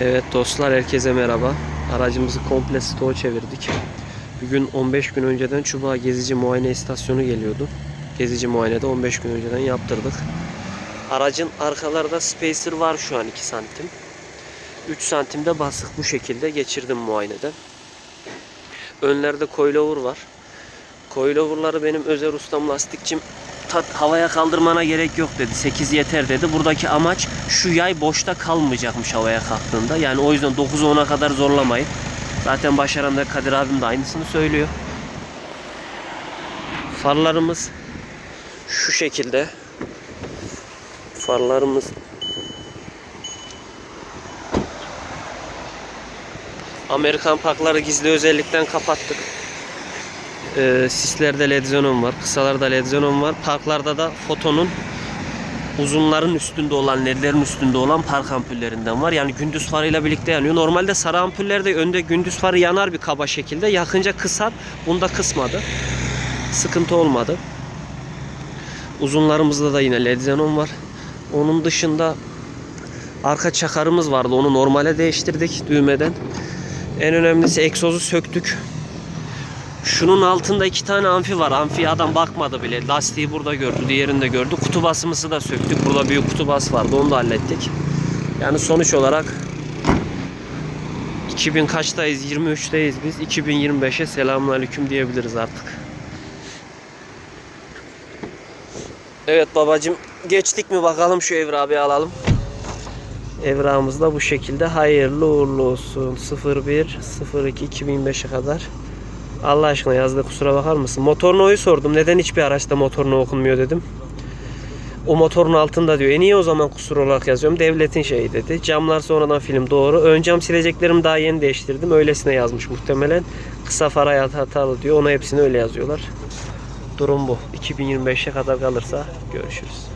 Evet dostlar herkese merhaba. Aracımızı komple stoğa çevirdik. Bugün 15 gün önceden Çubuğa Gezici Muayene İstasyonu geliyordu. Gezici muayenede 15 gün önceden yaptırdık. Aracın arkalarda spacer var şu an 2 santim. 3 santimde basık bu şekilde geçirdim muayeneden. Önlerde coilover var. Coilover'ları benim özel ustam lastikçim tat, havaya kaldırmana gerek yok dedi. 8 yeter dedi. Buradaki amaç şu yay boşta kalmayacakmış havaya kalktığında. Yani o yüzden 9'u 10'a kadar zorlamayın. Zaten başaran da Kadir abim de aynısını söylüyor. Farlarımız şu şekilde. Farlarımız Amerikan parkları gizli özellikten kapattık. Ee, sislerde led xenon var, kısalarda led xenon var. Parklarda da fotonun uzunların üstünde olan, ledlerin üstünde olan park ampullerinden var. Yani gündüz farıyla birlikte yanıyor. Normalde sarı ampuller de önde gündüz farı yanar bir kaba şekilde. Yakınca kısar. Bunda kısmadı. Sıkıntı olmadı. Uzunlarımızda da yine led xenon var. Onun dışında arka çakarımız vardı. Onu normale değiştirdik düğmeden. En önemlisi egzozu söktük. Şunun altında iki tane amfi var. Amfiye adam bakmadı bile. Lastiği burada gördü, diğerinde gördü. Kutu basımızı da söktük. Burada büyük kutu bas vardı. Onu da hallettik. Yani sonuç olarak 2000 kaçtayız? 23'teyiz biz. 2025'e selamünaleyküm diyebiliriz artık. Evet babacım geçtik mi bakalım şu evrağı alalım. Evrağımız da bu şekilde hayırlı uğurlu olsun. 01 02 2025'e kadar. Allah aşkına yazdı kusura bakar mısın? Motorno'yu sordum. Neden hiçbir araçta motorno okunmuyor dedim. O motorun altında diyor. E niye o zaman kusur olarak yazıyorum? Devletin şeyi dedi. Camlar sonradan film doğru. Ön cam sileceklerim daha yeni değiştirdim. Öylesine yazmış muhtemelen. Kısa far hayatı hatalı diyor. Ona hepsini öyle yazıyorlar. Durum bu. 2025'e kadar kalırsa görüşürüz.